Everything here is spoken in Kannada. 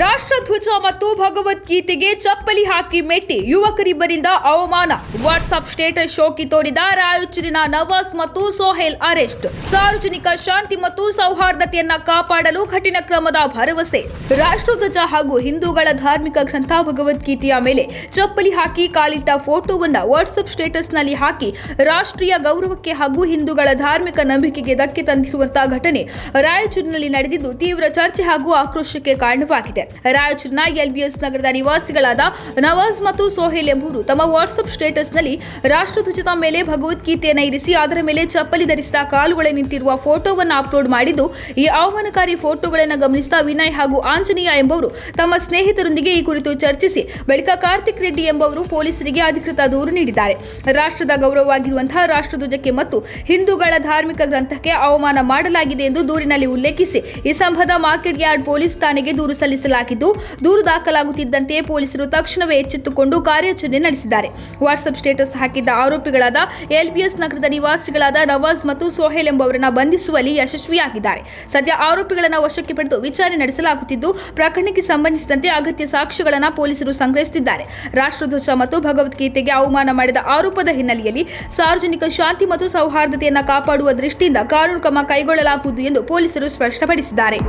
ರಾಷ್ಟ್ರಧ್ವಜ ಮತ್ತು ಭಗವದ್ಗೀತೆಗೆ ಚಪ್ಪಲಿ ಹಾಕಿ ಮೆಟ್ಟಿ ಯುವಕರಿಬ್ಬರಿಂದ ಅವಮಾನ. ವಾಟ್ಸ್ಆಪ್ ಸ್ಟೇಟಸ್ ಶೋಕಿ ತೋರಿದ ರಾಯಚೂರಿನ ನವಾಜ್ ಮತ್ತು ಸೋಹೇಲ್ ಅರೆಸ್ಟ್. ಸಾರ್ವಜನಿಕ ಶಾಂತಿ ಮತ್ತು ಸೌಹಾರ್ದತೆಯನ್ನ ಕಾಪಾಡಲು ಕಠಿಣ ಕ್ರಮದ ಭರವಸೆ. ರಾಷ್ಟ್ರಧ್ವಜ ಹಾಗೂ ಹಿಂದೂಗಳ ಧಾರ್ಮಿಕ ಗ್ರಂಥ ಭಗವದ್ಗೀತೆಯ ಮೇಲೆ ಚಪ್ಪಲಿ ಹಾಕಿ ಕಾಲಿಟ್ಟ ಫೋಟೋವನ್ನ ವಾಟ್ಸ್ಆಪ್ ಸ್ಟೇಟಸ್ನಲ್ಲಿ ಹಾಕಿ ರಾಷ್ಟ್ರೀಯ ಗೌರವಕ್ಕೆ ಹಾಗೂ ಹಿಂದೂಗಳ ಧಾರ್ಮಿಕ ನಂಬಿಕೆಗೆ ಧಕ್ಕೆ ತಂದಿರುವಂತಹ ಘಟನೆ ರಾಯಚೂರಿನಲ್ಲಿ ನಡೆದಿದ್ದು ತೀವ್ರ ಚರ್ಚೆ ಹಾಗೂ ಆಕ್ರೋಶಕ್ಕೆ ಕಾರಣವಾಗಿದೆ. ರಾಯಚೂರಿನ ಎಲ್ಬಿಎಸ್ ನಗರದ ನಿವಾಸಿಗಳಾದ ನವಾಜ್ ಮತ್ತು ಸೋಹೇಲ್ ಎಂಬುವರು ತಮ್ಮ ವಾಟ್ಸ್ಆಪ್ ಸ್ಟೇಟಸ್ನಲ್ಲಿ ರಾಷ್ಟ್ರಧ್ವಜದ ಮೇಲೆ ಭಗವದ್ಗೀತೆಯನ್ನು ಇರಿಸಿ, ಅದರ ಮೇಲೆ ಚಪ್ಪಲಿ ಧರಿಸಿದ ಕಾಲುಗಳೇ ನಿಂತಿರುವ ಫೋಟೋವನ್ನು ಅಪ್ಲೋಡ್ ಮಾಡಿದ್ದು, ಈ ಆಹ್ವಾನಕಾರಿ ಫೋಟೋಗಳನ್ನು ಗಮನಿಸಿದ ವಿನಯ್ ಹಾಗೂ ಆಂಜನೇಯ ಎಂಬುವರು ತಮ್ಮ ಸ್ನೇಹಿತರೊಂದಿಗೆ ಈ ಕುರಿತು ಚರ್ಚಿಸಿ, ಬಳಿಕ ಕಾರ್ತಿಕ್ ರೆಡ್ಡಿ ಎಂಬವರು ಪೊಲೀಸರಿಗೆ ಅಧಿಕೃತ ದೂರು ನೀಡಿದ್ದಾರೆ. ರಾಷ್ಟ್ರದ ಗೌರವವಾಗಿರುವಂತಹ ರಾಷ್ಟ್ರಧ್ವಜಕ್ಕೆ ಮತ್ತು ಹಿಂದೂಗಳ ಧಾರ್ಮಿಕ ಗ್ರಂಥಕ್ಕೆ ಅವಮಾನ ಮಾಡಲಾಗಿದೆ ಎಂದು ದೂರಿನಲ್ಲಿ ಉಲ್ಲೇಖಿಸಿ, ಈ ಸಂಬಂಧ ಮಾರ್ಕೆಟ್ ಯಾರ್ಡ್ ಪೊಲೀಸ್ ಠಾಣೆಗೆ ದೂರು ಸಲ್ಲಿಸಲಾಗಿದ್ದು, ದೂರು ದಾಖಲಾಗುತ್ತಿದ್ದಂತೆ ಪೊಲೀಸರು ತಕ್ಷಣವೇ ಎಚ್ಚೆತ್ತುಕೊಂಡು ಕಾರ್ಯಾಚರಣೆ ನಡೆಸಿದ್ದಾರೆ. ವಾಟ್ಸ್ಆಪ್ ಸ್ಟೇಟಸ್ ಹಾಕಿದ್ದ ಆರೋಪಿಗಳಾದ ಎಲ್ಬಿಎಸ್ ನಗರದ ನಿವಾಸಿಗಳಾದ ನವಾಜ್ ಮತ್ತು ಸೋಹೇಲ್ ಎಂಬುವರನ್ನ ಬಂಧಿಸುವಲ್ಲಿ ಯಶಸ್ವಿಯಾಗಿದ್ದಾರೆ. ಸದ್ಯ ಆರೋಪಿಗಳನ್ನು ವಶಕ್ಕೆ ಪಡೆದು ವಿಚಾರಣೆ ನಡೆಸಲಾಗುತ್ತಿದ್ದು, ಪ್ರಕರಣಕ್ಕೆ ಸಂಬಂಧಿಸಿದಂತೆ ಅಗತ್ಯ ಸಾಕ್ಷ್ಯಗಳನ್ನು ಪೊಲೀಸರು ಸಂಗ್ರಹಿಸುತ್ತಿದ್ದಾರೆ. ರಾಷ್ಟ್ರಧ್ವಜ ಮತ್ತು ಭಗವದ್ಗೀತೆಗೆ ಅವಮಾನ ಮಾಡಿದ ಆರೋಪದ ಹಿನ್ನೆಲೆಯಲ್ಲಿ ಸಾರ್ವಜನಿಕ ಶಾಂತಿ ಮತ್ತು ಸೌಹಾರ್ದತೆಯನ್ನು ಕಾಪಾಡುವ ದೃಷ್ಟಿಯಿಂದ ಕಾನೂನು ಕ್ರಮ ಕೈಗೊಳ್ಳಲಾಗುವುದು ಎಂದು ಪೊಲೀಸರು ಸ್ಪಷ್ಟಪಡಿಸಿದ್ದಾರೆ.